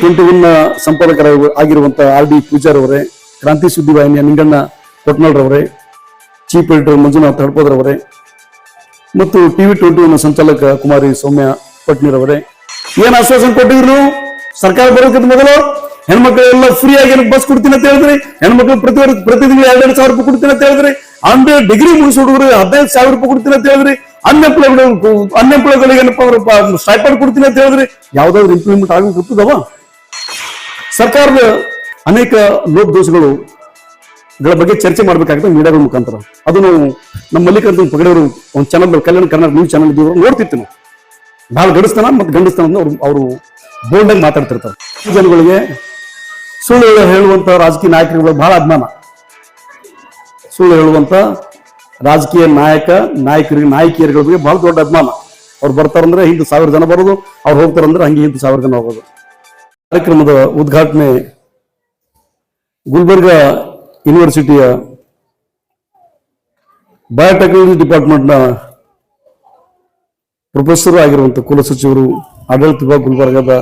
Twenty one ಸಂಪಾದಕರ ಆಗಿರುವಂತಹ R D Pujar ಅವರೇ, ಕ್ರಾಂತಿ ಸುದ್ದಿ ವಾಹಿನಿಯ ನಿಂಗಣ್ಣ ಕೊಟ್ನಾಳ್ರವರೇ ಚೀಫ್ ಎಡಿಟರ್ ಮಂಜುನಾಥ್ ಹಡ್ಪೋದ್ರವರೇ ಮತ್ತು ಟಿವಿ ಟ್ವೆಂಟಿ ಒನ್ ಸಂಚಾಲಕ ಕುಮಾರಿ ಸೌಮ್ಯ ಪಟ್ನಿರವರೇ ಏನ್ ಆಶ್ವಾಸನೆ ಕೊಟ್ಟಿದ್ರು ಸರ್ಕಾರ ಬರೋದಕ್ಕಿಂತ ಮೊದಲು ಹೆಣ್ಮಕ್ಳೆಲ್ಲ ಫ್ರೀ ಆಗಿ ಬಸ್ ಕೊಡ್ತೀನಿ ಅಂತ ಹೇಳಿದ್ರಿ? ಹೆಣ್ಮಕ್ಳು ಪ್ರತಿ ವರ್ಷ ಪ್ರತಿ ತಿಂಗಳು ಎರಡೆರಡು ಸಾವಿರ ರೂಪಾಯಿ ಕೊಡ್ತೀನಿ ಅಂತ ಹೇಳಿದ್ರಿ? ಅಂದ್ರೆ ಡಿಗ್ರಿ ಮುಗಿಸಿ ಹುಡುಗರು ಹದಿನೈದು ಸಾವಿರ ರೂಪಾಯಿ ಕೊಡ್ತೀನಿ ಅಂತ ಹೇಳಿದ್ರಿ? ಅನ್ಎಂಪ್ಲಾಯ್ಡ್ ಅನ್ಎಂಪ್ಲಾಯ್ಗಳಿಗೆ ಏನಪ್ಪ ಸ್ಟೈಪಂಡ್ ಕೊಡ್ತೀನಿ ಅಂತ ಹೇಳಿದ್ರಿ? ಯಾವ್ದಾದ್ರು ಇಂಪ್ಲಿಮೆಂಟ್ ಆಗಬೇಕಿರ್ತದವ ಸರ್ಕಾರದ ಅನೇಕ ಲೋಪ ದೋಷಗಳು ಗಳ ಬಗ್ಗೆ ಚರ್ಚೆ ಮಾಡಬೇಕಾಗುತ್ತೆ ಮೀಡಿಯಾಗಳ ಮುಖಾಂತರ. ಅದು ನಾವು ನಮ್ಮ ಮಲ್ಲಿಕಾರ್ಜುನ್ ಪಗಡೆಯವರು ಒಂದು channel Kalyana Karnataka news channel ಇದ್ದವರು ನೋಡ್ತಿತ್ತು ನಾವು. ಭಾಳ ಗಡಿಸ್ತಾನ ಮತ್ತು ಗಂಡಿಸ್ತಾನ ಅವರು ಅವರು ಬೋಲ್ಡಾಗಿ ಮಾತಾಡ್ತಿರ್ತಾರೆ. ಈ ಜನಗಳಿಗೆ ಸುಳ್ಳು ಹೇಳುವಂಥ ರಾಜಕೀಯ ನಾಯಕರುಗಳು ಬಹಳ ಅಭಿಮಾನ. ಸುಳ್ಳು ಹೇಳುವಂತ ರಾಜಕೀಯ ನಾಯಕ, ನಾಯಕರಿಗೆ ಬಗ್ಗೆ ಬಹಳ ದೊಡ್ಡ ಅಭಿಮಾನ. ಅವ್ರು ಬರ್ತಾರಂದ್ರೆ ಹಿಂದೆ ಸಾವಿರ ಜನ ಬರೋದು, ಅವ್ರು ಹೋಗ್ತಾರಂದ್ರೆ ಹಂಗೆ ಹಿಂದೆ ಸಾವಿರ ಜನ ಹೋಗೋದು. ಕಾರ್ಯಕ್ರಮದ ಉದ್ಘಾಟನೆ ಗುಲ್ಬರ್ಗ ಯೂನಿವರ್ಸಿಟಿಯ ಬಯೋಟೆಕ್ನಾಲಜಿ ಡಿಪಾರ್ಟ್ಮೆಂಟ್ನ ಪ್ರೊಫೆಸರ್ ಆಗಿರುವಂಥ ಕುಲಸಚಿವರು ಆಡಳಿತ ವಿಭಾಗ ಗುಲ್ಬರ್ಗದ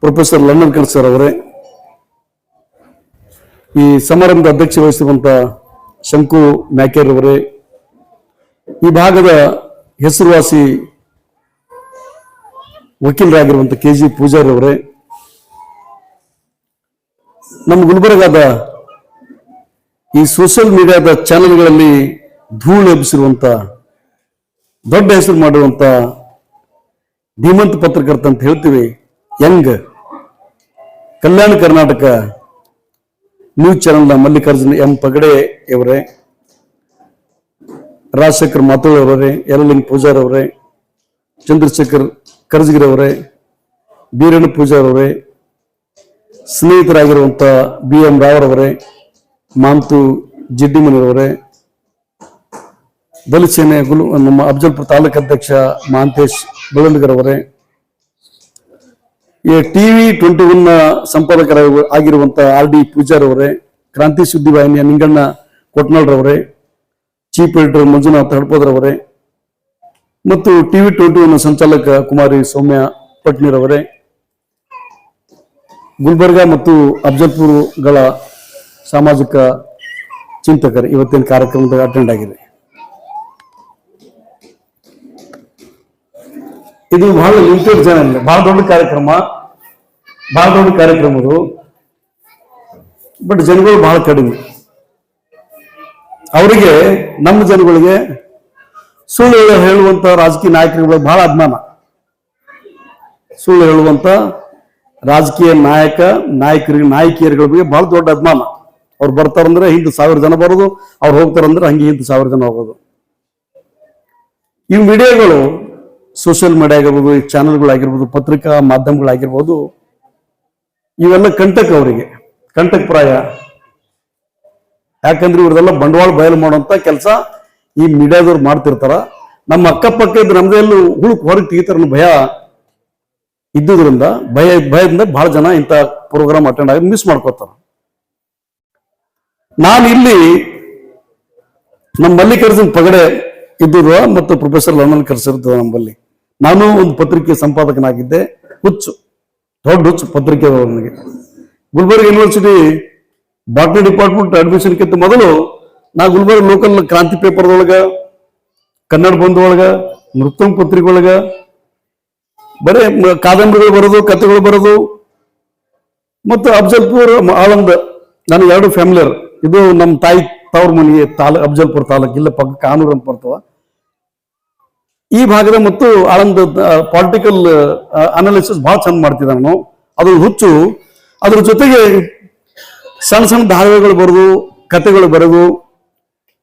ಪ್ರೊಫೆಸರ್ ಲಂಡನ್ ಸರ್ ಅವರೇ. ಈ ಸಮಾರಂಭದ ಅಧ್ಯಕ್ಷ ವಹಿಸುವಂತ ಶಂಕು ಮ್ಯಾಕೇರ್ ಅವರೇ. ಈ ಭಾಗದ ಹೆಸರುವಾಸಿ ವಕೀಲರಾಗಿರುವಂಥ ಕೆ ಜಿ ಪೂಜಾರಿ ಅವರೇ, ನಮ್ಮ ಗುಲ್ಬರ್ಗಾದ ಈ ಸೋಷಿಯಲ್ ಮೀಡಿಯಾದ ಚಾನೆಲ್ಗಳಲ್ಲಿ ಧೂಳು ಎಬ್ಬಿಸಿರುವಂಥ ದೊಡ್ಡ ಹೆಸರು ಮಾಡುವಂತ ಧೀಮಂತ ಪತ್ರಕರ್ತ ಅಂತ ಹೇಳ್ತೀವಿ, ಯಂಗ್, ಕಲ್ಯಾಣ ಕರ್ನಾಟಕ ನ್ಯೂಸ್ ಚಾನೆಲ್ನ ಮಲ್ಲಿಕಾರ್ಜುನ ಎಂ ಪಗಡೆ ಅವರೇ. ರಾಜಶೇಖರ್ ಮಾತೋಳ್ ಅವರೇ, ಯರಲಿಂಗ್ ಅವರೇ, ಚಂದ್ರಶೇಖರ್ ಕರ್ಜಗಿರಿ ಅವರೇ ಬೀರಣ್ಣ ಅವರೇ, ಸ್ನೇಹಿತರಾಗಿರುವಂತ ಬಿ ಎಂ ರಾವ್ರವರೇ ಮಾಂತು ಜಿಡ್ಡಿಮನಿರವರೇ ದಲಿತ ಸೇನೆ ಗುಲು, ನಮ್ಮ ಅಫಜಲ್ಪುರ ತಾಲೂಕು ಅಧ್ಯಕ್ಷ ಮಾಂತೇಶ್ ಬೆಳಂದಗರ್ ಅವರೇ, ಈ ಟಿವಿ ಟ್ವೆಂಟಿ ಒನ್ ಸಂಪಾದಕರ ಆಗಿರುವಂತ ಆರ್ ಡಿ ಪೂಜಾರ್ ಅವರೇ, ಕ್ರಾಂತಿ ಸುದ್ದಿವಾಹಿನಿಯ ನಿಂಗಣ್ಣ ಕೊಟ್ನಾಳ್ರವರೇ ಚೀಫ್ ಎಡಿಟರ್ ಮಂಜುನಾಥ್ ಮತ್ತು ಟಿವಿ ಟ್ವೆಂಟಿ ಒನ್ ಸಂಚಾಲಕ ಕುಮಾರಿ ಸೌಮ್ಯ ಪಟ್ನಿರವರೇ. ಗುಲ್ಬರ್ಗ ಮತ್ತು ಅಫಜಲ್ಪುರ್ಗಳ ಸಾಮಾಜಿಕ ಚಿಂತಕರು ಇವತ್ತಿನ ಕಾರ್ಯಕ್ರಮದ ಅಟೆಂಡ್ ಆಗಿದೆ ಇದು ಬಹಳ ಲಿಮಿಟೆಡ್ ಜನ ಇಲ್ಲ ಬಹಳ ದೊಡ್ಡ ಕಾರ್ಯಕ್ರಮ. ಬಹಳ ದೊಡ್ಡ ಕಾರ್ಯಕ್ರಮ ಇದು. ಬಟ್ ಜನಗಳು ಬಹಳ ಕಡಿಮೆ. ಅವರಿಗೆ ನಮ್ಮ ಜನಗಳಿಗೆ ಸುಳ್ಳು ಹೇಳುವಂತ ರಾಜಕೀಯ ನಾಯಕರುಗಳು ಬಹಳ ಅಭಿಮಾನ. ಸುಳ್ಳು ಹೇಳುವಂತ ರಾಜಕೀಯ ನಾಯಕ, ನಾಯಕರಿಗೆ, ನಾಯಕಿಯರುಗಳ ಬಗ್ಗೆ ಬಹಳ ದೊಡ್ಡ ಅಭಿಮಾನ. ಅವ್ರು ಬರ್ತಾರಂದ್ರೆ ಹಿಂದೆ ಸಾವಿರ ಜನ ಬರೋದು, ಅವ್ರು ಹೋಗ್ತಾರಂದ್ರೆ ಹಂಗೆ ಹಿಂದೆ ಸಾವಿರ ಜನ ಹೋಗೋದು. ಈ ವಿಡಿಯೋಗಳು ಸೋಷಿಯಲ್ ಮೀಡಿಯಾ ಆಗಿರ್ಬೋದು, ಈ ಚಾನಲ್ಗಳಾಗಿರ್ಬೋದು ಪತ್ರಿಕಾ ಮಾಧ್ಯಮಗಳಾಗಿರ್ಬೋದು, ಇವೆಲ್ಲ ಕಂಟಕ ಅವರಿಗೆ. ಕಂಟಕ ಪ್ರಾಯ ಯಾಕಂದ್ರೆ ಇವ್ರದೆಲ್ಲ ಬಂಡವಾಳ ಬಯಲು ಮಾಡುವಂತ ಕೆಲಸ ಈ ಮೀಡಿಯಾದವ್ರು ಮಾಡ್ತಿರ್ತಾರ. ನಮ್ಮ ಅಕ್ಕಪಕ್ಕ ಇದ್ದು ನಮ್ದೆಲ್ಲೂ ಹುಳುಕ್ ಹೊರಗೆ ತೆಗಿತಾರ ಭಯ ಇದ್ದುದರಿಂದ, ಭಯ ಭಯದಿಂದ ಬಹಳ ಜನ ಇಂಥ ಪ್ರೋಗ್ರಾಮ್ ಅಟೆಂಡ್ ಆಗಿ ಮಿಸ್ ಮಾಡ್ಕೋತಾರ. ನಾನು ಇಲ್ಲಿ ನಮ್ಮ ಮಲ್ಲಿಕಾರ್ಜುನ್ ಪಗಡೆ ಇದ್ದುದು ಮತ್ತು ಪ್ರೊಫೆಸರ್ ಲಂಡನ್ ಕರ್ಸಿರ್ತದ ನಮ್ಮಲ್ಲಿ. ನಾನು ಒಂದು ಪತ್ರಿಕೆ ಸಂಪಾದಕನಾಗಿದ್ದೆ, ಹುಚ್ಚು, ದೊಡ್ಡ ಹುಚ್ಚು ಪತ್ರಿಕೆ ನನಗೆ ಗುಲ್ಬರ್ಗ ಯೂನಿವರ್ಸಿಟಿ ಬಾಟ್ನಿ ಡಿಪಾರ್ಟ್ಮೆಂಟ್ ಅಡ್ಮಿಷನ್ಕ್ಕಿಂತ ಮೊದಲು ನಾ ಗುಲ್ಬರ್ಗ ಲೋಕಲ್ ಕ್ರಾಂತಿ ಪೇಪರ್ದೊಳಗ ಕನ್ನಡ ಬಂಧುವೊಳಗ, ನೃತ್ಯ ಪತ್ರಿಕೆ ಒಳಗ ಬರೇ ಕಾದಂಬರಿಗಳು ಬರೋದು, ಕಥೆಗಳು ಬರೋದು, ಮತ್ತು ಅಫ್ಜಲ್ಪುರ್ ಆಳಂದ ನನ್ನ ಎರಡು ಫ್ಯಾಮಿಲಿಯರ್ ಇದು ನಮ್ಮ ತಾಯಿ ತವ್ರ ಮನೆ ತಾಲೂಕ್ ಅಫ್ಜಲ್ಪುರ್ ತಾಲೂಕು ಇಲ್ಲ ಪಕ್ಕ ಕಾನೂರು ಅಂತ ಬರ್ತವ. ಈ ಭಾಗದ ಮತ್ತು ಆಳಂದ ಪಾಲಿಟಿಕಲ್ ಅನಾಲಿಸಿಸ್ ಭಾಳ ಚಂದ ಮಾಡ್ತಿದ್ದ ನಾನು ಅದು ಹುಚ್ಚು. ಅದ್ರ ಜೊತೆಗೆ ಸಣ್ಣ ಸಣ್ಣ ಧಾರಾವಾಹಿಗಳು ಬರೆದು, ಕತೆಗಳು ಬರೆದು,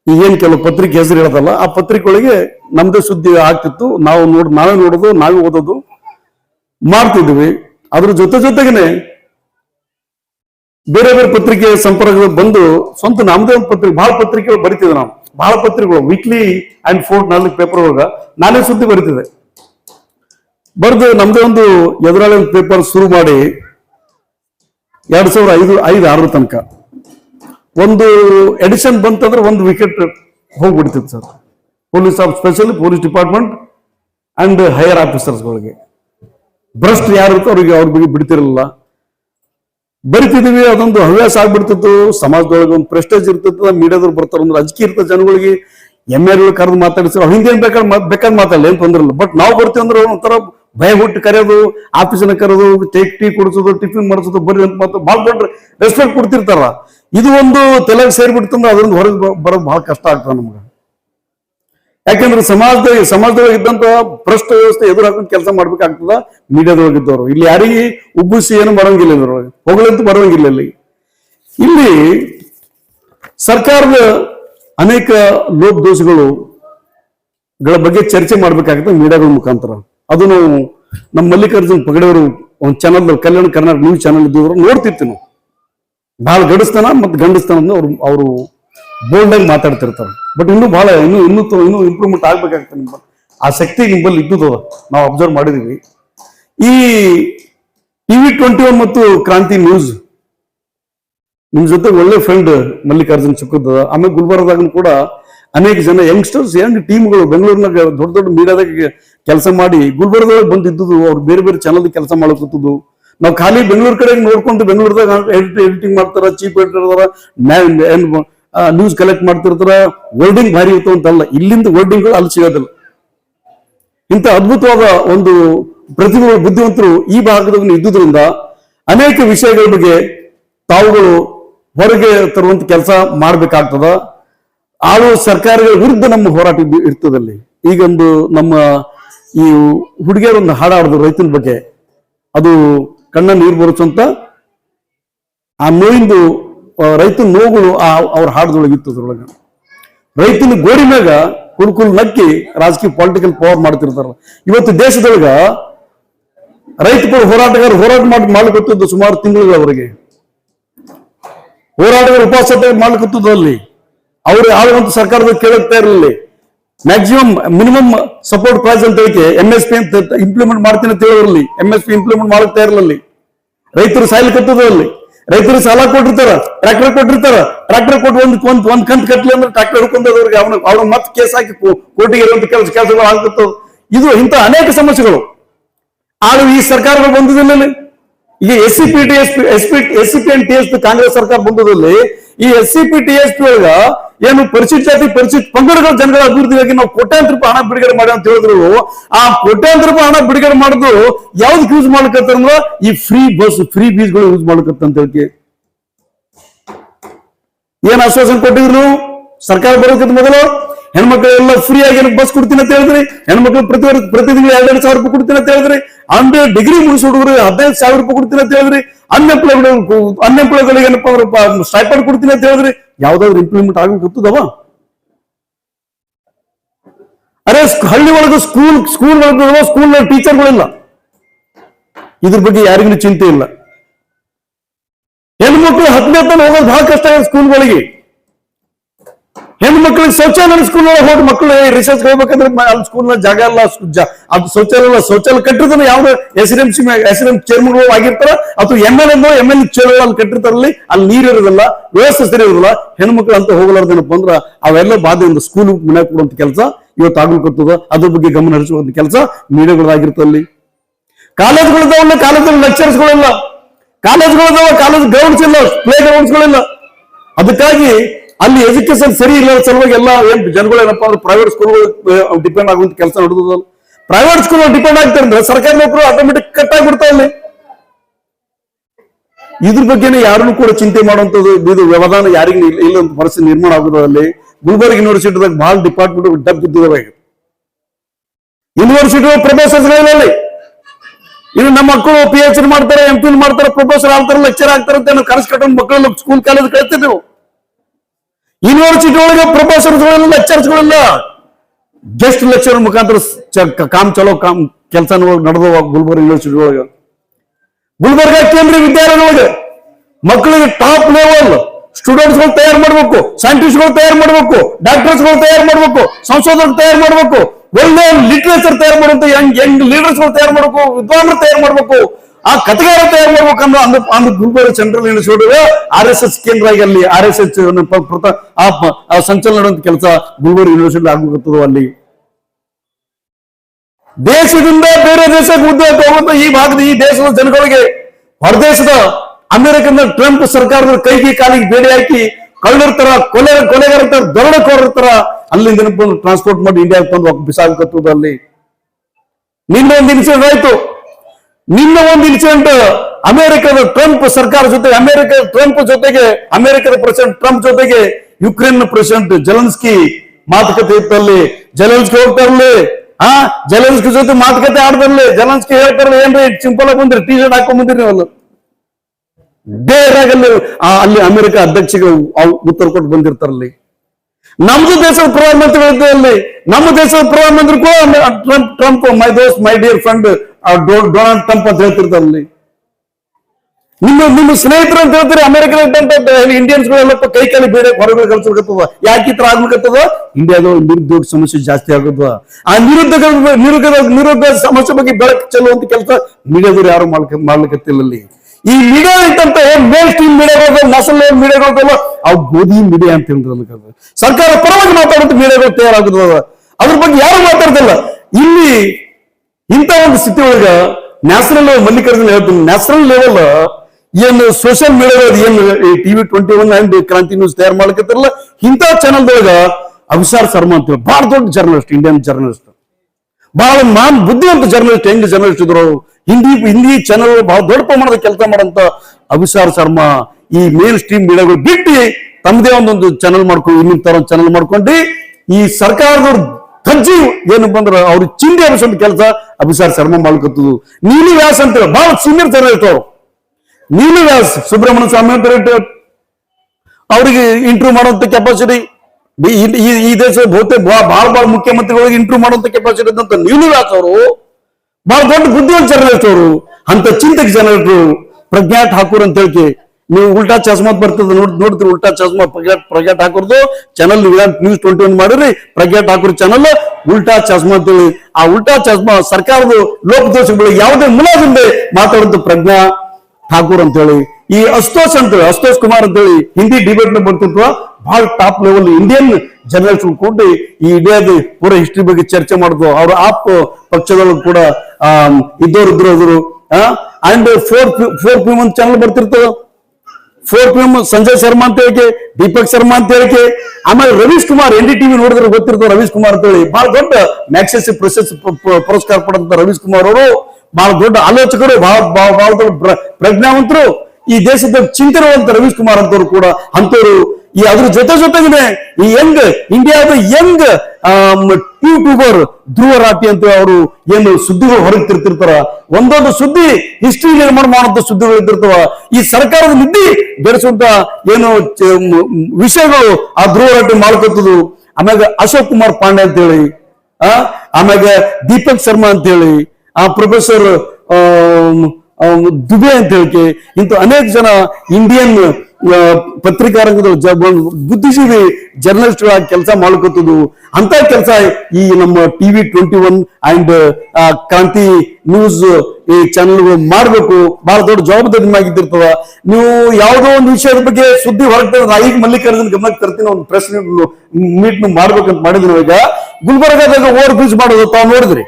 ಈಗೇನು ಕೆಲವು ಪತ್ರಿಕೆ ಹೆಸರು ಹೇಳೋದಲ್ಲ, ಆ ಪತ್ರಿಕೆಗಳಿಗೆ ನಮ್ದೇ ಸುದ್ದಿ ಆಗ್ತಿತ್ತು. ನಾವು ನೋಡ್, ನಾವೇ ನೋಡೋದು, ನಾವೇ ಓದೋದು, ಮಾಡ್ತಿದ್ವಿ. ಅದ್ರ ಜೊತೆ ಜೊತೆಗೇನೆ ಬೇರೆ ಬೇರೆ ಪತ್ರಿಕೆ ಸಂಪರ್ಕ ಬಂದು ಸ್ವಂತ ನಮ್ದೇ ಒಂದು ಪತ್ರಿಕೆ ಬಹಳ ಪತ್ರಿಕೆಗಳು ಬರಿತಿದ್ವಿ ನಾವು. ಬಹಳ ಪತ್ರಿಕೆಗಳು ವೀಕ್ಲಿ ಅಂಡ್ ಫೋರ್ಟ್ ನಾಲ್ಕು ಪೇಪರ್ ಒಳಗ ನಾನೇ ಸುದ್ದಿ ಬರಿತಿದ್ದೆ. ಬರೆದು ನಮ್ದೇ ಒಂದು ಎದುರಾಳಿ ಪೇಪರ್ ಶುರು ಮಾಡಿ ಎರಡ್ ಸಾವಿರ ಐದು ಐದು, ಆರರ ತನಕ. ಒಂದು ಎಡಿಷನ್ ಬಂತಂದ್ರೆ ಒಂದು wicket ಹೋಗ್ಬಿಡ್ತಿತ್ತು sir. Police of specially police department and higher ಆಫೀಸರ್ಸ್ಗಳಿಗೆ ಭ್ರಷ್ಟ್ ಯಾರು ಇರ್ತೋ ಅವ್ರಿಗೆ ಅವ್ರ ಬಗ್ಗೆ ಬಿಡ್ತಿರಲಿಲ್ಲ. ಬರಿತಿದೀವಿ, ಅದೊಂದು ಹವ್ಯಾಸ ಆಗ್ಬಿಡ್ತಿತ್ತು. ಸಮಾಜದೊಳಗೆ ಒಂದು ಪ್ರೆಸ್ಟೇಜ್ ಇರ್ತಿತ್ತು ಮೀಡಿಯಾದವ್ರು ಬರ್ತಾರೆ, ಒಂದು ರಾಜಕೀಯ ಇರ್ತದೆ ಜನಗಳಿಗೆ. ಎಂ ಎಲ್ ಕರೆದು ಮಾತಾಡಿಸ್ತಾರೆ ಹಿಂದೇನ್ ಬೇಕಾದ್ರೆ ಬೇಕಾದ್ರೆ ಮಾತಾಡಲಿ, ಏನು ತೊಂದ್ರೆ ಇಲ್ಲ. ಬಟ್ ನಾವು ಬರ್ತೀವಿ ಅಂದ್ರೆ ಒಂಥರ ಭಯ ಹುಟ್ಟು ಕರೆಯೋದು ಆಫೀಸಿನ ಕರೆದು ಟೇಕ್ ಟೀ ಕುಡಿಸೋದು ಟಿಫಿನ್ ಮಾಡಿಸೋದು, ಬರ್ರಿ ಅಂತ ಮಾತು ಭಾಳ ದೊಡ್ಡ ರೆಸ್ಪೆಕ್ಟ್ ಕೊಡ್ತಿರ್ತಾರ. ಇದು ಒಂದು ತಲೆಗೆ ಸೇರಿಬಿಡ್ತಂದ್ರೆ ಅದರಿಂದ ಹೊರಗೆ ಬರೋದು ಬಹಳ ಕಷ್ಟ ಆಗ್ತದೆ ನಮ್ಗೆ. ಯಾಕೆಂದ್ರೆ ಸಮಾಜದ ಸಮಾಜದೊಳಗೆ ಇದ್ದಂತ ಭ್ರಷ್ಟ ವ್ಯವಸ್ಥೆ ಎದುರು ಕೆಲಸ ಮಾಡ್ಬೇಕಾಗ್ತದ ಮೀಡಿಯಾದೊಳಗೆ ಇದ್ದವರು. ಇಲ್ಲಿ ಯಾರಿಗೆ ಉಬ್ಬಿಸಿ ಏನು ಬರೋಂಗಿಲ್ಲ ಇದ್ರೊಳಗೆ. ಹೊಗಳಂತೂ ಬರೋಂಗಿಲ್ಲ ಇಲ್ಲಿ. ಇಲ್ಲಿ ಸರ್ಕಾರದ ಅನೇಕ ಲೋಪ ದೋಷಗಳು ಗಳ ಬಗ್ಗೆ ಚರ್ಚೆ ಮಾಡ್ಬೇಕಾಗ್ತದೆ ಮೀಡಿಯಾಗಳ ಮುಖಾಂತರ. ಅದು ನಾವು ನಮ್ಮ ಮಲ್ಲಿಕಾರ್ಜುನ್ ಪಗಡೆಯವರು ಒಂದು channel Kalyana Karnataka news channel ಇದ್ದವರು ನೋಡ್ತಿರ್ತೀವಿ ನಾವು. ಬಹಳ ಗಡಿಸ್ತಾನ ಮತ್ತು ಗಂಡಸ್ತಾನ ಅವ್ರು ಅವರು ಬೋಲ್ಡ್ ಆಗಿ ಮಾತಾಡ್ತಿರ್ತಾರೆ. ಬಟ್ ಇನ್ನೂ ಬಹಳ ಇನ್ನೂ ಇನ್ನೂ ಇನ್ನೂ ಇಂಪ್ರೂವ್ಮೆಂಟ್ ಆಗ್ಬೇಕಾಗ್ತದೆ ನಿಮ್ಮ ಆ ಶಕ್ತಿ ನಿಮ್ಮಲ್ಲಿ ಇದ್ದುದು ನಾವು ಅಬ್ಸರ್ವ್ ಮಾಡಿದೀವಿ. ಈ ಟಿವಿ ಟ್ವೆಂಟಿ ಒನ್ ಮತ್ತು ಕ್ರಾಂತಿ ನ್ಯೂಸ್ ನಿಮ್ ಜೊತೆ ಒಳ್ಳೆ ಫ್ರೆಂಡ್ ಮಲ್ಲಿಕಾರ್ಜುನ್ ಸಿಕ್ಕದ ಆಮೇಲೆ ಗುಲ್ಬರ್ಗದಾಗ ಕೂಡ ಅನೇಕ ಜನ ಯಂಗ್ಸ್ಟರ್ಸ್ ಯಂಗ್ ಟೀಮ್ಗಳು ಬೆಂಗಳೂರಿನಾಗ ದೊಡ್ಡ ದೊಡ್ಡ ಮೀಡಿಯಾದಾಗ ಕೆಲಸ ಮಾಡಿ ಗುಲ್ಬರ್ಗದೊಳಗೆ ಬಂದಿದ್ದು ಅವ್ರು ಬೇರೆ ಬೇರೆ ಚಾನಲ್ ಕೆಲಸ ಮಾಡಕತ್ತದು ನಾವು ಖಾಲಿ ಬೆಂಗಳೂರು ಕಡೆ ನೋಡ್ಕೊಂಡು ಬೆಂಗಳೂರದಾಗ ಎಡಿಟಿಂಗ್ ಮಾಡ್ತಾರ ಚೀಫ್ ಎಡಿಟರ್ ನ್ಯೂಸ್ ಕಲೆಕ್ಟ್ ಮಾಡ್ತಿರ್ತಾರ ವರ್ಡಿಂಗ್ ಭಾರಿ ಅಂತ ಅಂತಲ್ಲ. ಇಲ್ಲಿಂದ ವರ್ಡಿಂಗ್ಗಳು ಅಲ್ಲಿ ಸಿಗೋದಿಲ್ಲ. ಇಂಥ ಅದ್ಭುತವಾದ ಒಂದು ಪ್ರತಿಭೆ ಬುದ್ಧಿವಂತರು ಈ ಭಾಗದಾಗ ಇದ್ದುದರಿಂದ ಅನೇಕ ವಿಷಯಗಳ ಬಗ್ಗೆ ತಾವುಗಳು ಹೊರಗೆ ತರುವಂತ ಕೆಲಸ ಮಾಡಬೇಕಾಗ್ತದ. ಆಳು ಸರ್ಕಾರಗಳ ವಿರುದ್ಧ ನಮ್ಮ ಹೋರಾಟ ಇರ್ತದಲ್ಲಿ ಈಗೊಂದು ನಮ್ಮ ಈ ಹುಡುಗಿಯರು ಒಂದು ಹಾಡಾಡ್ದು ರೈತನ ಬಗ್ಗೆ ಅದು ಕಣ್ಣ ನೀರು ಬರುತ್ತಂತ ಆ ನೋಯಿಂದು ಆ, ರೈತನ ನೋವುಗಳು ಆ ಅವ್ರ ಹಾಡದೊಳಗೆ ಇತ್ತು ಅದ್ರೊಳಗೆ. ರೈತನ ಗೋಡಿ ಮ್ಯಾಗ ಕುಲ್ಕುಲ್ ನಕ್ಕಿ ರಾಜಕೀಯ ಪೊಲಿಟಿಕಲ್ ಪವರ್ ಮಾಡ್ತಿರ್ತಾರ. ಇವತ್ತು ದೇಶದೊಳಗ ರೈತಗಳು ಹೋರಾಟಗಾರ ಹೋರಾಟ ಮಾಡಿ ಮಾಡ್ಲಿಕ್ಕತ್ತಿದ್ದು ಸುಮಾರು ತಿಂಗಳುಗಳವರೆಗೆ ಹೋರಾಟಗಾರ ಉಪವಾಸ ಮಾಡ್ಲಿಕ್ಕೆ ಅಲ್ಲಿ. ಅವ್ರು ಆಳುವಂತ ಸರ್ಕಾರದ ಕೇಳುತ್ತಾ ಇರಲಿಲ್ಲ ಮ್ಯಾಕ್ಸಿಮಮ್ ಮಿನಿಮಮ್ ಸಪೋರ್ಟ್ ಪ್ರೈಸ್ ಅಂತ ಹೇಳಿ ಎಂ ಎಸ್ ಪಿ ಅಂತ ಇಂಪ್ಲಿಮೆಂಟ್ ಮಾಡ್ತೀನಿ ಅಂತ ಹೇಳೋರಲ್ಲಿ ಎಂ ಎಸ್ ಪಿ ಇಂಪ್ಲಿಮೆಂಟ್ ಮಾಡುತ್ತಾ ಇರಲಿ ರೈತರು ಸಾಯಿಲ್ ಅಲ್ಲಿ ರೈತರು ಸಾಲ ಕೊಟ್ಟಿರ್ತಾರ ಟ್ರಾಕ್ಟರ್ ಕೊಟ್ಟಿರ್ತಾರ ಟ್ರಾಕ್ಟರ್ ಕೊಟ್ಟು ಒಂದ್ ಒಂದ್ ಒಂದ್ ಕಂತ್ ಕಟ್ಲಿ ಅಂದ್ರೆ ಟ್ರಾಕ್ಟರ್ ಹಿಡ್ಕೊಂಡವ್ರಿಗೆ ಅವನ, ಅವ್ನ ಮತ್ತೆ ಕೇಸ್ ಹಾಕಿ ಕೋರ್ಟಿಗೆ ಇರುವಂತ ಕೆಲಸ, ಕೆಲಸಗಳು ಆಗುತ್ತೋ ಇದು ಇಂಥ ಅನೇಕ ಸಮಸ್ಯೆಗಳು. ಆದ್ರೂ ಈ ಸರ್ಕಾರಗಳು ಬಂದದಲ್ಲಿ ಈಗ S C P T S P S P S C P and T S P Congress ಸರ್ಕಾರ ಬಂದದಲ್ಲಿ ಈ S C P T S P ಒಳಗ ಏನು ಪರಿಶಿಷ್ಟ ಜಾತಿ, ಪರಿಶಿಷ್ಟ ಪಂಗಡಗಳ ಜನಗಳ ಅಭಿವೃದ್ಧಿಗಾಗಿ ನಾವು ಕೋಟ್ಯಾಂತರ ರೂಪಾಯಿ ಹಣ ಬಿಡುಗಡೆ ಮಾಡಿ ಅಂತ ಹೇಳಿದ್ರು. ಆ ಕೋಟ್ಯಾಂತರ ರೂಪಾಯಿ ಹಣ ಬಿಡುಗಡೆ ಮಾಡುದು ಯಾವ್ದಕ್ಕೆ ಯೂಸ್ ಮಾಡ್ಕತ್ತಂದ್ರ ಈ ಫ್ರೀ ಬಸ್ ಫ್ರೀ ಬೀಸ್ಗಳು ಯೂಸ್ ಮಾಡ್ಕತ್ತ ಅಂತ ಹೇಳಿ ಏನ್ ಆಶ್ವಾಸನೆ ಕೊಟ್ಟಿದ್ರು ಸರ್ಕಾರ ಬರೋದಕ್ಕಿಂತ ಮೊದಲು ಹೆಣ್ಮಕ್ಳೆಲ್ಲ ಫ್ರೀ ಆಗಿ ಬಸ್ ಕೊಡ್ತೀನಿ ಅಂತ ಹೇಳಿದ್ರಿ? ಹೆಣ್ಮಕ್ಳು ಪ್ರತಿ ವರ್ಷ, ಪ್ರತಿ ತಿಂಗಳು ಎರಡೆರಡು ಸಾವಿರ ರೂಪಾಯಿ ಕೊಡ್ತೀನಿ ಅಂತ ಹೇಳಿದ್ರಿ? ಅಂದ್ರೆ ಡಿಗ್ರಿ ಮುಗಿಸಿ ಹುಡುಗರು ಹದಿನೈದು ಸಾವಿರ ರೂಪಾಯಿ ಕೊಡ್ತೀನಿ ಅಂತ ಹೇಳಿದ್ರಿ? ಅನ್ಎಂಪ್ಲಾಯ್ಡ್ ಅನ್ಎಂಪ್ಲಾಯ್ಗಳಿಗೆ ಏನಪ್ಪಾ ಸ್ಟೈಪಂಡ್ ಕೊಡ್ತೀನಿ ಅಂತ ಹೇಳಿದ್ರಿ? ಯಾವ್ದಾದ್ರು ಇಂಪ್ಲಿಮೆಂಟ್ ಆಗಿ ಗೊತ್ತದವ? ಅರೆ ಹಳ್ಳಿ ಒಳಗ ಸ್ಕೂಲ್ ಸ್ಕೂಲ್ ಒಳಗ ಸ್ಕೂಲ್ ಟೀಚರ್ಗಳಿಲ್ಲ ಇದ್ರ ಬಗ್ಗೆ ಯಾರಿಗೂ ಚಿಂತೆ ಇಲ್ಲ. ಹೆಣ್ಮಕ್ಳು ಹತ್ತನೇ ತನ ಹೋಗೋದು ಬಹಳ ಕಷ್ಟ ಆಗಿದೆ ಸ್ಕೂಲ್ಗಳಿಗೆ ಹೆಣ್ಣು ಮಕ್ಕಳಿಗೆ ಶೌಚಾಲಯ ಸ್ಕೂಲ್ ಒಳಗೆ ಹೋಗಿ ಮಕ್ಕಳು ರಿಸರ್ಚ್ ಹೋಗ್ಬೇಕಂದ್ರೆ ಅಲ್ಲಿ ಸ್ಕೂಲ್ ಜಾಗ ಎಲ್ಲ ಅದು ಶೌಚಾಲಯ ಶೌಚಾಲಯ ಕಟ್ಟಿದ್ರೆ ಯಾವ್ದು S M C S M chairman ಆಗಿರ್ತಾರ, ಅಥವಾ M L A M L chair ಅಲ್ಲಿ ಕಟ್ಟಿರ್ತಾರಲ್ಲಿ ಅಲ್ಲಿ ನೀರು ಇರೋದಿಲ್ಲ, ವ್ಯವಸ್ಥೆ ಸರಿ ಇರೋದಿಲ್ಲ ಹೆಣ್ಮಕ್ಳು ಅಂತ ಹೋಗಲಾರ್ದೇನಪ್ಪ ಅಂದ್ರ, ಅವೆಲ್ಲ ಒಂದು ಸ್ಕೂಲ್ ಮನೆ ಕೊಡುವಂತ ಕೆಲಸ, ಇವತ್ತು ಆಗ್ಲಿಕ್ಕತ್ತದ ಅದ್ರ ಬಗ್ಗೆ ಗಮನ ಹರಿಸುವಂತ ಕೆಲಸ ಮೀಡಿಯಾಗಳಾಗಿರ್ತಲ್ಲಿ ಕಾಲೇಜ್ಗಳಿದಾವಲ್ಲ ಕಾಲೇಜಲ್ಲಿ ಲೆಕ್ಚರ್ಸ್ಗಳಿಲ್ಲ ಕಾಲೇಜ್ಗಳಿದಾವ ಕಾಲೇಜ್ ಗ್ರೌಂಡ್ಸ್ ಇಲ್ಲ ಪ್ಲೇ ಗ್ರೌಂಡ್ಸ್ಗಳಿಲ್ಲ ಅದಕ್ಕಾಗಿ ಅಲ್ಲಿ ಎಜುಕೇಶನ್ ಸರಿ ಇಲ್ಲ ಸಲುವಾಗಿ ಎಲ್ಲ ಏನ್ ಜನಗಳು ಏನಪ್ಪಾ ಅಂದ್ರೆ ಪ್ರೈವೇಟ್ ಸ್ಕೂಲ್ ಡಿಪೆಂಡ್ ಆಗುವಂತ ಕೆಲಸ ನಡೆದಲ್ಲ ಪ್ರೈವೇಟ್ ಸ್ಕೂಲ್ ಡಿಪೆಂಡ್ ಆಗ್ತಾರೆ ಅಂದ್ರೆ ಸರ್ಕಾರಿ ನೌಕರು ಆಟೋಮೆಟಿಕ್ ಕಟ್ ಆಗ್ಬಿಡ್ತಾವ ಅಲ್ಲಿ. ಇದ್ರ ಬಗ್ಗೆನೇ ಯಾರನ್ನು ಕೂಡ ಚಿಂತೆ ಮಾಡುವಂತದ್ದು ಇದು ವ್ಯವಧಾನ ಯಾರಿಗೂ ಇಲ್ಲ ಅಂತ ಪರಿಸ್ಥಿತಿ ನಿರ್ಮಾಣ ಆಗುದು ಅಲ್ಲಿ ಗುಲ್ಬರ್ಗ ಯೂನಿವರ್ಸಿಟಿದಾಗ ಬಹಳ ಡಿಪಾರ್ಟ್ಮೆಂಟ್ ಡಬ್ ಬಿದ್ದಿದಾವೆ ಯೂನಿವರ್ಸಿಟಿ ಪ್ರೊಫೆಸರ್ಸ್ಗಳಿಲ್ಲ ಅಲ್ಲಿ. ಇನ್ನು ನಮ್ಮ ಮಕ್ಕಳು ಪಿ ಎಚ್ ಡಿ ಮಾಡ್ತಾರೆ ಎಂ ಪಿ ಮಾಡ್ತಾರೆ ಪ್ರೊಫೆಸರ್ ಆಗ್ತಾರೆ ಲೆಕ್ಚರ್ ಆಗ್ತಾರೆ ಅಂತ ಕರೆಸ್ ಕಟ್ಕೊಂಡು ಮಕ್ಕಳು ಸ್ಕೂಲ್ ಕಾಲೇಜ್ ಕಳಿಸ್ತೀವಿ ನಾವು ಯೂನಿವರ್ಸಿಟಿ ಒಳಗೆ ಪ್ರೊಫೆಸರ್ಗಳನ್ನ ಲೆಕ್ಚರ್ಸ್ಗಳಿಲ್ಲ ಗೆಸ್ಟ್ ಲೆಕ್ಚರ್ ಮುಖಾಂತರ ಕಾಮ್ ಚಲೋ ಕಾಮ್ ಕೆಲಸ ನಡೆದು ಗುಲ್ಬರ್ಗ ಯೂನಿವರ್ಸಿಟಿ ಒಳಗೆ ಗುಲ್ಬರ್ಗ ಕೇಂದ್ರ ವಿದ್ಯಾಲಯ ಮಕ್ಕಳಿಗೆ ಟಾಪ್ ಲೆವೆಲ್ ಸ್ಟೂಡೆಂಟ್ಸ್ಗಳು ತಯಾರು ಮಾಡಬೇಕು ಸೈಂಟಿಸ್ಟ್ಗಳು ತಯಾರು ಮಾಡಬೇಕು ಡಾಕ್ಟರ್ಸ್ಗಳು ತಯಾರು ಮಾಡಬೇಕು, ಸಂಶೋಧಕರು ತಯಾರು ಮಾಡಬೇಕು, ಒಳ್ಳೆ ಲಿಟ್ರೇಚರ್ ತಯಾರು ಮಾಡುವಂತ ಯಂಗ್ ಯಂಗ್ ಲೀಡರ್ಸ್ಗಳು ತಯಾರು ಮಾಡಬೇಕು ವಿದ್ವಾಂಸರು ತಯಾರು ಮಾಡಬೇಕು. ಆ ಕಥೆಗಾರ ತಯಾರು ಅಂದ್ರೆ ಅಂದ್ರೆ ಅಂದು ಅಂದು Gulbarga central university R S S ಕೇಂದ್ರ ಅಲ್ಲಿ ಆರ್ ಎಸ್ ಎಸ್ ಆ ಸಂಚಲನ ಮಾಡುವಂತ ಕೆಲಸ ಗುಲ್ಬರ್ಗ ಯೂನಿವರ್ಸಿಟಿ ಆಗ್ಬೇಕತ್ತದ ಅಲ್ಲಿ. ದೇಶದಿಂದ ಬೇರೆ ದೇಶಕ್ಕೆ ಉದ್ಯೋಗ ಹೋಗುವಂತ ಈ ಭಾಗದ ಈ ದೇಶದ ಜನಗಳಿಗೆ, ಹೊರದೇಶದ ಅಮೆರಿಕದ ಟ್ರಂಪ್ ಸರ್ಕಾರದ ಕೈಗೆ ಕಾಲಿಗೆ ಬೇಡಿ ಹಾಕಿ ಕಳ್ಳಿರ್ತಾರ ತರ, ಕೊಲೆ ಕೊಲೆಗಾರ ತರ, ದರೋಡೆಕೋರರ ಅಲ್ಲಿಂದ ಟ್ರಾನ್ಸ್ಪೋರ್ಟ್ ಮಾಡಿ ಇಂಡಿಯಾಗೆ ಬಂದು ಬಿಸಾಕತ್ತದ ಅಲ್ಲಿ. ನಿನ್ನ ಒಂದು ಇನ್ಸಿಡೆಂಟ್ ಆಯ್ತು. ನಿನ್ನ ಒಂದು ಇನ್ಸಿಡೆಂಟ್ ಅಮೆರಿಕದ ಟ್ರಂಪ್ ಸರ್ಕಾರ ಜೊತೆ ಅಮೆರಿಕ ಟ್ರಂಪ್ ಜೊತೆಗೆ, ಅಮೆರಿಕದ ಪ್ರೆಸಿಡೆಂಟ್ ಟ್ರಂಪ್ ಜೊತೆಗೆ, ಯುಕ್ರೇನ್ ಪ್ರೆಸಿಡೆಂಟ್ ಜಲನ್ಸ್ಕಿ ಮಾತುಕತೆ ಇತ್ತಲ್ಲಿ. ಜಲನ್ಸ್ಕಿ ಹೋಗ್ತಾರಲ್ಲಿ ಆ, ಜಲನ್ಸ್ಕಿ ಜೊತೆ ಮಾತುಕತೆ ಆಡ್ದಲ್ಲಿ ಜಲನ್ಸ್ಕಿ ಹೇಳ್ತಾರಲ್ಲ ಏನ್ರಿ, ಸಿಂಪಲ್ ಆಗಿ ಬಂದ್ರಿ ಟಿ ಶರ್ಟ್ ಹಾಕೊಂಡ್ ಬಂದಿರಿ ನೀವು ಬೇರೆ ಅಲ್ಲಿ ಅಮೆರಿಕ ಅಧ್ಯಕ್ಷಗೆ ಉತ್ತರ ಕೊಟ್ಟು ಬಂದಿರ್ತಾರಲ್ಲಿ. ನಮ್ದು ದೇಶದ ಪ್ರಧಾನಮಂತ್ರಿ ಇದ್ದು ಅಲ್ಲಿ. ನಮ್ಮ ದೇಶದ ಪ್ರಧಾನಮಂತ್ರಿ ಕೂಡ Trump Trump my those my dear friend Donald Trump ಅಂತ ಹೇಳ್ತಿರ್ತಾರಲ್ಲಿ ನಿಮ್ಮ ನಿಮ್ಮ ಸ್ನೇಹಿತರು ಅಂತ ಹೇಳ್ತಾರೆ ಅಮೆರಿಕನ್ ಇಂಡಿಯನ್ಸ್ ಗಳೆಲ್ಲಪ್ಪ ಕೈ ಕಾಲಿ ಬೇರೆ ಹೊರಗಡೆ ಕಲ್ಸಬೇಕತ್ತದ ಯಾಕೆ ಈ ತರ ಆಗ್ಬೇಕತ್ತದ ಇಂಡಿಯಾದ ನಿರುದ್ಯೋಗ ಸಮಸ್ಯೆ ಜಾಸ್ತಿ ಆಗೋದು. ಆ ನಿರುದ್ಯೋಗ ನಿರುದ್ಯೋಗ ನಿರುದ್ಯೋಗ ಸಮಸ್ಯೆ ಬಗ್ಗೆ ಬೆಳಕು ಚೆಲ್ಲುವಂತ ಕೆಲಸ ಮೀಡಿಯಾದವ್ರು ಯಾರು ಮಾಡ್ಕ ಅಲ್ಲಿ. ಈ ಮೀಡಿಯಾ ಇಟ್ಟಂತ ಮೇಲ್ ಸ್ಟ್ರೀಮ್ ಮೀಡಿಯಾಗಳು ನಸಲ್ ಮೀಡಿಯಾಗಳು ಅವು ಗೋಧಿ ಮೀಡಿಯಾ ಅಂತ ಹೇಳಿದ್ರೆ ಸರ್ಕಾರ ಪರವಾಗಿ ಮಾತಾಡುವಂತ ಮೀಡಿಯಾಗಳು ತಯಾರಾಗುತ್ತದ ಅದ್ರ ಬಗ್ಗೆ ಯಾರು ಮಾತಾಡ್ತಿಲ್ಲ. ಇಲ್ಲಿ ಇಂಥ ಒಂದು ಸ್ಥಿತಿ ಒಳಗ ನ್ಯಾಷನಲ್ ಮಲ್ಲಿಕಾರ್ಜುನ ಹೇಳ್ತೀನಿ, ನ್ಯಾಷನಲ್ ಲೆವೆಲ್ ಏನು ಸೋಷಿಯಲ್ ಮೀಡಿಯಾ ಏನು TV twenty one and Kranti news ತಯಾರು ಮಾಡ್ಕತ್ತಿರಲ್ಲ ಇಂಥ ಚಾನಲ್ದೊಳಗ ಅವಿಶಾರ್ ಶರ್ಮಾ ಅಂತ ಹೇಳಿ ಬಹಳ ದೊಡ್ಡ ಜರ್ನಲಿಸ್ಟ್ ಇಂಡಿಯನ್ ಜರ್ನಲಿಸ್ಟ್ ಬಹಳ ಮಾನ್ ಬುದ್ಧಿವಂತ ಜರ್ನಲಿಸ್ಟ್ ಹೆಂಗ್ ಜರ್ನಲಿಸ್ಟ್ ಇದ್ರು ಹಿಂದಿ ಹಿಂದಿ ಚಾನಲ್ ಬಹಳ ದೊಡ್ಡ ಪ್ರಮಾಣದ ಕೆಲಸ ಮಾಡಂತ ಅವಿಶಾರ್ ಶರ್ಮಾ ಈ ಮೇನ್ ಸ್ಟ್ರೀಮ್ ಮೀಡಿಯಾಗಳು ಬಿಟ್ಟು ತಮ್ಮದೇ ಒಂದೊಂದು ಚಾನಲ್ ಮಾಡ್ಕೊಂಡು ಇನ್ನೊಂದು ಚಾನಲ್ ಮಾಡ್ಕೊಂಡು ಈ ಸರ್ಕಾರದವ್ರು ಕಜ್ಜಿ ಏನು ಬಂದ್ರ ಅವ್ರು ಚಿಂದಿ ಅನಿಸೋದು ಕೆಲಸ, ಅಭಿಸಾರ್ ಶರ್ಮ ಮಾಡ್ಕೊತದು ನೀಲಿ ವ್ಯಾಸ್ ಅಂತ ಹೇಳಿ ಬಹಳ ಸೀನಿಯರ್ ಇರ್ತಾವ್ ಅವ್ರು ನೀಲಿ ವ್ಯಾಸ್ ಸುಬ್ರಹ್ಮಣ್ಯ ಸ್ವಾಮಿ ಅಂತ ಅವ್ರಿಗೆ ಇಂಟರ್ವ್ಯೂ ಮಾಡುವಂತ ಕೆಪಾಸಿಟಿ ಈ ದೇಶದ ಬಹುತೇಕ ಬಹಳ ಬಹಳ ಮುಖ್ಯಮಂತ್ರಿಗಳಿಗೆ ಇಂಟರ್ವ್ಯೂ ಮಾಡುವಂತ ಕೆಪಾಸಿಟಿ ಇದ್ದಂತ ನೀಲಿ ವ್ಯಾಸ್ ಅವರು ಬಹಳ ದೊಡ್ಡ ಬುದ್ಧಿವಂತ ಜನ ಅವರು ಅಂತ ಚಿಂತಕ ಜನರು ಪ್ರಜ್ಞಾ ಠಾಕೂರ್ ಅಂತ ಹೇಳಿ ನೀವು ಉಲ್ಟಾ ಚಸ್ಮಾ ಬರ್ತದೆ ನೋಡ್ ನೋಡ್ತೀರಿ, ಉಲ್ಟಾ ಚಸ್ಮಾ ಪ್ರಗ್ಯಾಟ್ ಪ್ರಗ್ಯಾಟ್ ಹಾಕೋದು ಚಾನಲ್ ನ್ಯೂಸ್ ಟ್ವೆಂಟಿ ಒನ್ ಮಾಡಿರಿ ಪ್ರಜ್ಞಾ ಹಾಕೋರು ಚಾನಲ್ ಉಲ್ಟಾ ಚಸ್ಮಾ ಅಂತೇಳಿ ಆ ಉಲ್ಟಾ ಚಸ್ಮಾ ಸರ್ಕಾರದ ಲೋಪದೋಷಗಳು ಯಾವುದೇ ಮುಲಾಜಿಂದೆ ಮಾತಾಡ್ತ ಪ್ರಜ್ಞಾ ಠಾಕೂರ್ ಅಂತ ಹೇಳಿ. ಈ ಅಸ್ತೋಷ್ ಅಂತೇಳಿ ಅಸ್ತೋಷ್ ಕುಮಾರ್ ಅಂತೇಳಿ ಹಿಂದಿ ಡಿಬೇಟ್ನ ಬರ್ತಿದ್ವ ಬಹಳ ಟಾಪ್ ಲೆವೆಲ್ ಇಂಡಿಯನ್ ಜರ್ನಲಿಸ್ಟ್ ಕೂಡಿ ಈ ಇಂಡಿಯಾದ ಪೂರ ಹಿಸ್ಟ್ರಿ ಬಗ್ಗೆ ಚರ್ಚೆ ಮಾಡಿದ್ವು ಅವ್ರ ಆಪ್ ಪಕ್ಷದೊಳಗೆ ಕೂಡ ಇದ್ದವ್ರು ಇದ್ರು ಅಂಡ್ ಫೋರ್ ಫೋರ್ ಪಿ ಒಂದು channel ಬರ್ತಿರ್ತದ. Four P M Sanjay Sharma ಅಂತ ಹೇಳಿಕೆ, ದೀಪಕ್ ಶರ್ಮಾ ಅಂತ ಹೇಳಿಕೆ, ಆಮೇಲೆ Ravish Kumar N D TV ನೋಡಿದ್ರೆ ಗೊತ್ತಿರ್ತಾವ ರವೀಶ್ ಕುಮಾರ್ ಅಂತ ಹೇಳಿ. ಬಹಳ ದೊಡ್ಡ ಮ್ಯಾಕ್ಸೆಸ್ ಪ್ರಶಸ್ತಿ ಪುರಸ್ಕಾರ ಪಡೆದಂತ ರವೀಶ್ ಕುಮಾರ್ ಅವರು ಬಹಳ ದೊಡ್ಡ ಆಲೋಚಕರು ಬಹಳ ಬಹಳ ದೊಡ್ಡ ಪ್ರ- ಪ್ರಜ್ಞಾವಂತರು. ಈ ದೇಶದ ಚಿಂತನವಂತ ರವೀಶ್ ಕುಮಾರ್ ಅಂತವ್ರು ಕೂಡ ಅಂತವರು. ಈ ಅದ್ರ ಜೊತೆ ಜೊತೆಗೆ ಈ ಯಂಗ್, ಇಂಡಿಯಾದ ಯಂಗ್ ಯೂಟ್ಯೂಬರ್ ಧ್ರುವ ರಾಟಿ ಅಂತ ಅವರು ಏನು ಸುದ್ದಿಗಳು ಹೊರಗೆ ತಿರ್ತಿರ್ತಾರ ಒಂದೊಂದು ಸುದ್ದಿ ಹಿಸ್ಟ್ರಿ ನಿರ್ಮಾಣ ಮಾಡುವಂತ ಸುದ್ದಿಗಳು ಇದ್ದಿರ್ತಾವ. ಈ ಸರ್ಕಾರದ ನಿದ್ದಿ ಬೆಳೆಸುವಂತ ಏನು ವಿಷಯಗಳು ಆ ಧ್ರುವ ರಾಠಿ ಮಾಡ್ಕೊತದು ಆಮ್ಯಾಗ ಅಶೋಕ್ ಕುಮಾರ್ ಪಾಂಡೆ ಅಂತ ಹೇಳಿ ಆ, ಆಮ್ಯಾಗ ದೀಪಕ್ ಶರ್ಮಾ ಅಂತ ಹೇಳಿ ಆ ಪ್ರೊಫೆಸರ್ ದುಬೆ ಅಂತ ಹೇಳಿಕೆ ಇಂಥ ಅನೇಕ ಜನ ಇಂಡಿಯನ್ ಪತ್ರಿಕಾರಂಗದ ಬುದ್ಧಿಜೀವಿ ಜರ್ನಲಿಸ್ಟ್ ಕೆಲಸ ಮಾಡ್ಕೊತದ್ದು. ಅಂತ ಕೆಲಸ ಈ ನಮ್ಮ TV twenty one and Kranti news ಈ ಚಾನೆಲ್ ಮಾಡ್ಬೇಕು. ಬಹಳ ದೊಡ್ಡ ಜವಾಬ್ದಾರಿ ಆಗಿದ್ದಿರ್ತದ. ನೀವು ಯಾವುದೋ ಒಂದು ವಿಷಯದ ಬಗ್ಗೆ ಸುದ್ದಿ ಹೊರಗ್ತದೆ ಈಗ ಮಲ್ಲಿಕಾರ್ಜುನ್ ಗಮನಕ್ಕೆ ತರ್ತೀನಿ, ಒಂದು ಪ್ರೆಸ್ ಮೀಟ್ ಮಾಡ್ಬೇಕಂತ ಮಾಡಿದ್ರು ಈಗ ಗುಲ್ಬರ್ಗಾದಾಗ ಓವರ್ ಬ್ರಿಡ್ಜ್ ಮಾಡೋದು ತಾವು ನೋಡಿದ್ರಿ?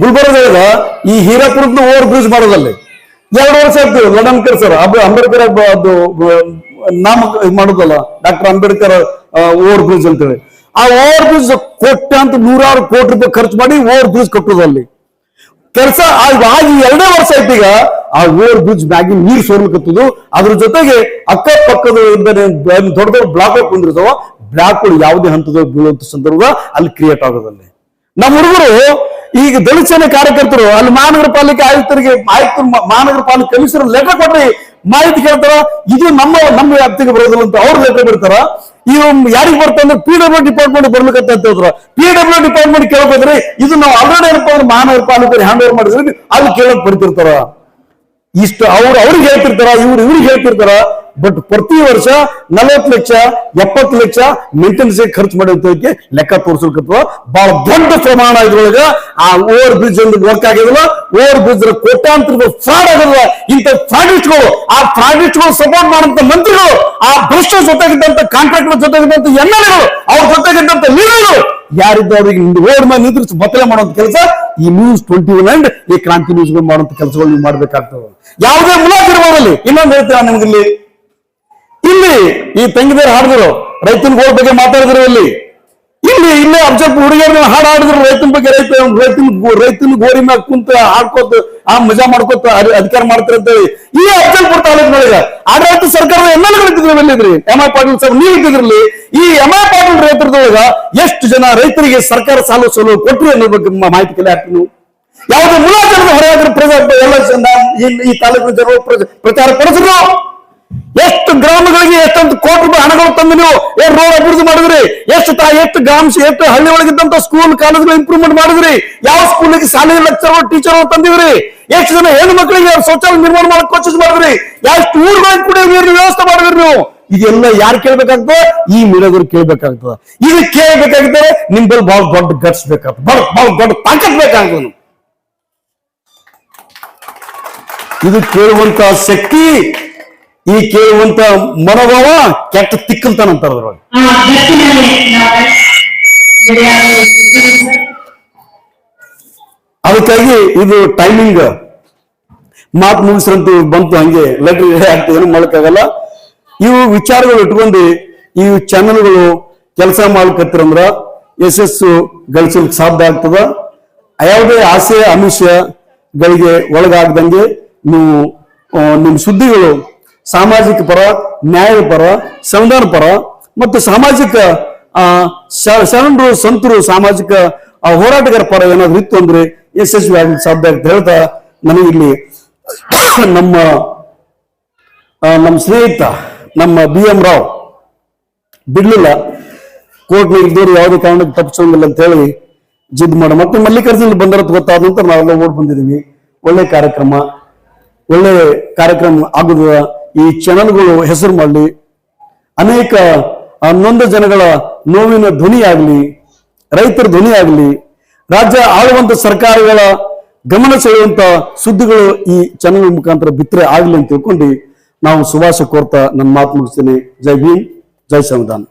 ಗುಲ್ಬರ್ಗದಾಗ ಈ ಹೀರಾಪುರದ ಓವರ್ ಬ್ರಿಡ್ಜ್ ಮಾಡೋದಲ್ಲಿ. ಎರಡು ವರ್ಷ ಆಯ್ತು ಅಂಬೇಡ್ಕರ್ ಸರ್ ಅಂಬೇಡ್ಕರ್ ಅದು, ನಾಮ ಮಾಡೋದಲ್ಲ, ಡಾಕ್ಟರ್ ಅಂಬೇಡ್ಕರ್ ಓವರ್ ಬ್ರಿಡ್ಜ್ ಅಂತೇಳಿ. ಆ ಓವರ್ ಬ್ರಿಡ್ಜ್ ಕೋಟ್ಯಾಂತ ನೂರಾರು ಕೋಟಿ ರೂಪಾಯಿ ಖರ್ಚು ಮಾಡಿ ಓವರ್ ಬ್ರಿಡ್ಜ್ ಕಟ್ಟೋದಲ್ಲಿ ಕೆಲಸ ಆಗಿ ಎರಡೇ ವರ್ಷ ಆಯ್ತು ಈಗ, ಆ ಓವರ್ ಬ್ರಿಡ್ಜ್ ಮ್ಯಾಗಿ ನೀರು ಸೋರ್ಲಿಕತ್ತದು ಅದ್ರ ಜೊತೆಗೆ ಅಕ್ಕಪಕ್ಕದ ದೊಡ್ಡ ದೊಡ್ಡ ಬ್ಲಾಕ್ ಕುಂದಿರ್ತಾವ ಬ್ಲಾಕ್ಗಳು ಯಾವುದೇ ಹಂತದಲ್ಲಿ ಬೀಳುವಂತ ಸಂದರ್ಭ ಅಲ್ಲಿ ಕ್ರಿಯೇಟ್ ಆಗೋದಲ್ಲಿ. ನಮ್ಮ ಹುಡುಗರು ಈಗ ದಲಿತ ಕಾರ್ಯಕರ್ತರು, ಅಲ್ಲಿ ಮಹಾನಗರ ಪಾಲಿಕೆ ಆಯುಕ್ತರಿಗೆ, ಆಯುಕ್ತರು ಮಹಾನಗರ ಪಾಲಿಕೆ ಕಮಿಷನರ್ ಲೆಟರ್ ಕೊಟ್ರಿ ಮಾಹಿತಿ ಕೇಳ್ತಾರ, ಇದು ನಮ್ಮ ನಮ್ಮ ವ್ಯಾಪ್ತಿಗೆ ಬರೋದಿಲ್ಲ ಅಂತ ಅವ್ರು ಲೆಟರ್ ಬಿಡ್ತಾರ. ಇವ್ ಯಾರಿಗೆ ಬರ್ತಂದ್ರೆ ಪಿ ಡಬ್ಲ್ಯೂ ಡಿಪಾರ್ಟ್ಮೆಂಟ್ ಬರ್ಬೇಕಂತ ಅಂತ ಹೇಳಿದ್ರು ಪಿ ಡಬ್ಲ್ಯೂ ಡಿಪಾರ್ಟ್ಮೆಂಟ್ ಕೇಳ್ಬೋದ್ರಿ ಇದು ನಾವು ಆಲ್ರೆಡಿ ಏನಪ್ಪಾ ಅಂದ್ರೆ ಮಹಾನಗರ ಪಾಲಿಕೆ ಹ್ಯಾಂಡ್ ಓವರ್ ಮಾಡಿದ್ರಿ ಅಲ್ಲಿ ಕೇಳಕ್ ಬರ್ತಿರ್ತಾರ. ಇಷ್ಟು ಅವ್ರು, ಅವ್ರಿಗೆ ಹೇಳ್ತಿರ್ತಾರ, ಇವ್ರು, ಇವ್ರಿಗೆ ಹೇಳ್ತಿರ್ತಾರ. ಬಟ್ ಪ್ರತಿ ವರ್ಷ ನಲವತ್ತು ಲಕ್ಷ, ಎಪ್ಪತ್ತು ಲಕ್ಷ ಮೇಂಟೆನೆನ್ಸ್ ಖರ್ಚು ಮಾಡೋದಕ್ಕೆ ಲೆಕ್ಕ ತೋರಿಸ್ಲಿಕ್ಕತ್ವ ಬಹಳ ದೊಡ್ಡ ಪ್ರಮಾಣ ಇದ್ರೊಳಗೆ ಆ ಓವರ್ ಬ್ರಿಡ್ಜ್ ಒಂದು ವರ್ಕ್ ಆಗಿದ್ರು ಓವರ್ ಬ್ರಿಡ್ಜ್ ಕೋಟಾಂತರ ಫ್ರಾಡ್ ಆಗಲ್ಲ ಇಂಥ ಫ್ರಾಡಿಸ್ಟ್ಗಳು ಆ ಫ್ರಾಡಿಸ್ಟ್ಗಳು ಸಪೋರ್ಟ್ ಮಾಡಂತ ಮಂತ್ರಿಗಳು, ಆ ಭ್ರಷ್ಟ ಜೊತೆಗಿದ್ದಂತ ಕಾಂಟ್ರಾಕ್ಟರ್ ಜೊತೆಗಿದ್ದಂತ ಎಂ ಎಲ್ ಎಗಳು ಅವ್ರ ಜೊತೆಗಿದ್ದಂತ ಲೀಡರ್ಗಳು ಅವರಿಗೆ ಅವ್ರಿಗೆ ಓಡ್ ಮೇಲೆ ನಿಂದ್ರಿಸಿ ಬತ್ತಲೆ ಮಾಡುವಂತ ಕೆಲಸ, ಈ ನ್ಯೂಸ್ ಟ್ವೆಂಟಿ ಒನ್ ಅಂಡ್ ಈ ಕ್ರಾಂತಿ ನ್ಯೂಸ್ ಮಾಡುವಂತ ಕೆಲಸಗಳು ನೀವು ಮಾಡ್ಬೇಕಾಗ್ತದೆ ಯಾವುದೇ ಮುಲಾಜಿರ್ಬೋದಲ್ಲಿ ಇನ್ನೊಂದು ಹೇಳ್ತೇವೆ ನಿಮ್ಗೆ ಇಲ್ಲಿ ಈ ತಂಗಿದೇರು ಹಾಡಿದ್ರು, ರೈತನ ಗೋಳ ಬಗ್ಗೆ ಮಾತಾಡಿದ್ರು ಇಲ್ಲಿ. ಇಲ್ಲಿ, ಇಲ್ಲೇ ಅಬ್ಜೆಕ್ಟ್ ಹುಡುಗಿಯರ್ನ ಹಾಡು ಹಾಡಿದ್ರು, ರೈತನ ಬಗ್ಗೆ ರೈತ, ರೈತನ ರೈತನ ಗೋರಿ ಮ್ಯಾಗ ಕುಂತ ಹಾಡ್ಕೋತ, ಆ ಮಜಾ ಮಾಡ್ಕೋತ ಅಧಿಕಾರ ಮಾಡ್ತಾರೆ ಅಂತ ಹೇಳಿ ಈ ಅಫ್ಜಲ್ಪುರ ತಾಲೂಕಿನೊಳಗ. ಆಡಳಿತ ಸರ್ಕಾರದ ಎಂ ಎಲ್ ಗಳಿದ್ರು ಎಲ್ಲಿದ್ರಿ? ಎಂ ಐ ಪಾಟೀಲ್ ಸರ್ ನೀವು ಇದ್ದಿದ್ರಲ್ಲಿ. ಈ ಎಂ ಐ ಪಾಟೀಲ್ ರೈತರದೊಳಗ ಎಷ್ಟು ಜನ ರೈತರಿಗೆ ಸರ್ಕಾರ ಸಾಲ ಸೋಲು ಕೊಟ್ರಿ ಅನ್ನೋ ಬಗ್ಗೆ ಮಾಹಿತಿ ಕಲೆ ಹಾಕಿ ನೀವು. ಯಾವುದೇ ಮುಲಾಜನದ ಹೊರಗಾದ್ರೆ ಪ್ರಜಾ, ಎಲ್ಲ ಈ- ತಾಲೂಕಿನ ಜನರು ಪ್ರಚಾರ ಪಡಿಸಿದ್ರು. ಎಷ್ಟು ಗ್ರಾಮಗಳಿಗೆ ಎಷ್ಟೊಂದು ಕೋಟಿ ರೂಪಾಯಿ ಹಣಗಳು ತಂದು ನೀವು ಏನ್ ರೋಡ್ ಅಭಿವೃದ್ಧಿ ಮಾಡಿದ್ರಿ? ಎಷ್ಟು ತಾ ಎಷ್ಟು ಗ್ರಾಮ ಎಷ್ಟು ಹಳ್ಳಿ ಒಳಗಿದ್ದಂತ ಸ್ಕೂಲ್ ಕಾಲೇಜ್ಗಳು ಇಂಪ್ರೂವ್ಮೆಂಟ್ ಮಾಡಿದ್ರಿ? ಯಾವ ಸ್ಕೂಲಿಗೆ ಶಾಲೆ ಲೆಕ್ಚರ್ ಟೀಚರ್ ತಂದಿದ್ರಿ? ಎಷ್ಟು ಜನ ಹೆಣ್ಣು ಮಕ್ಕಳಿಗೆ ಶೌಚಾಲಯ ನಿರ್ಮಾಣ ಮಾಡಕ್ ಕೋಚಿಸ್ ಮಾಡಿದ್ರಿ? ಎಷ್ಟು ಊರುಗಳಿಗೆ ಕೂಡ ನೀರಿನ ವ್ಯವಸ್ಥೆ ಮಾಡಿದ್ರಿ ನೀವು? ಇದೆಲ್ಲ ಯಾರು ಕೇಳ್ಬೇಕಾಗ್ತದೆ? ಈ ಮೀಡಿಯಾದವ್ರು ಕೇಳ್ಬೇಕಾಗ್ತದ. ಇದು ಕೇಳ್ಬೇಕಾಗಿದ್ದರೆ ನಿಮ್ದಲ್ಲಿ ಬಹಳ ದೊಡ್ಡ ಗಟ್ಸ್ ಬೇಕಾಗ್ತದೆ. ಬಹಳ ಬಹಳ ದೊಡ್ಡ ತಾಕತ್ ಬೇಕಾಗ್ತದೆ ಇದು ಕೇಳುವಂತ ಶಕ್ತಿ ಈ ಕೇಳುವಂತ ಮನೋಭಾವ ಕೆಟ್ಟ ತಿಕ್ಕಲ್ತಾನ ಅಂತಾರ ಅದ್ರೊಳಗೆ ಅದಕ್ಕಾಗಿ ಇದು ಟೈಮಿಂಗ್ ಮಾತು ಮುಗಿಸ್ರಂತೂ ಬಂತು ಹಂಗೆ ಲೆಟ್ರ್ ಆಗ್ತದೆ ಏನು ಮಾಡಕ್ಕಾಗಲ್ಲ. ಇವು ವಿಚಾರಗಳು ಇಟ್ಕೊಂಡು ಈ ಚಾನಲ್ಗಳು ಕೆಲಸ ಮಾಡ್ಕತ್ತಿರಂದ್ರ ಯಶಸ್ಸು ಗಳಿಸಲಿಕ್ಕೆ ಸಾಧ್ಯ ಆಗ್ತದ. ಯಾವುದೇ ಆಸೆ ಆಮಿಷಗಳಿಗೆ ಒಳಗಾಗ್ದಂಗೆ ನೀವು ನಿಮ್ಮ ಸುದ್ದಿಗಳು ಸಾಮಾಜಿಕ ಪರ, ನ್ಯಾಯ ಪರ, ಸಂವಿಧಾನ ಪರ ಮತ್ತು ಸಾಮಾಜಿಕ ಶರಣರು, ಸಂತರು, ಸಾಮಾಜಿಕ ಹೋರಾಟಗಾರ ಪರ ಏನಾದ್ರು ಇತ್ತು ಅಂದ್ರೆ ಯಶಸ್ವಿ ಆಗಲಿಕ್ಕೆ ಸಾಧ್ಯ ಅಂತ ಹೇಳ್ತಾ ನನಗಿಲ್ಲಿ ನಮ್ಮ ನಮ್ಮ ಸ್ನೇಹಿತ, ನಮ್ಮ ಬಿ ಎಂ ರಾವ್, ಬಿಡ್ಲಿಲ್ಲ. ಕೋರ್ಟ್ ಇದ್ದವರು ಯಾವುದೇ ಕಾರಣಕ್ಕೆ ತಪ್ಪಿಸೋಂಗಿಲ್ಲ ಅಂತ ಹೇಳಿ ಜಿದ್ ಮಾಡ. ಮತ್ತೆ ಮಲ್ಲಿಕಾರ್ಜುನ್ ಬಂದರತ್ ಗೊತ್ತಾದ ನಂತರ ನಾವೆಲ್ಲ ಓಡ್ ಬಂದಿದ್ದೀವಿ. ಒಳ್ಳೆ ಕಾರ್ಯಕ್ರಮ. ಒಳ್ಳೆ ಕಾರ್ಯಕ್ರಮ ಆಗುದ ಈ ಚಾನಲ್ಗಳು ಹೆಸರು ಮಾಡಲಿ. ಅನೇಕ ನೊಂದ ಜನಗಳ ನೋವಿನ ಧ್ವನಿ ಆಗಲಿ ರೈತರ ಧ್ವನಿ ಆಗಲಿ ರಾಜ್ಯ ಆಳುವಂತ ಸರ್ಕಾರಗಳ ಗಮನ ಸೆಳೆಯುವಂತ ಸುದ್ದಿಗಳು ಈ ಚಾನಲ್ ಮುಖಾಂತರ ಬಿತ್ತರೆ ಆಗಲಿ ಅಂತ ತಿಳ್ಕೊಂಡು ನಾವು ಸುಭಾಷ ಕೋರ್ತಾ ನನ್ನ ಮಾತು ಮುಗಿಸ್ತೇನೆ. ಜೈ ಭೀಮ್, ಜೈ ಸಂವಿಧಾನ.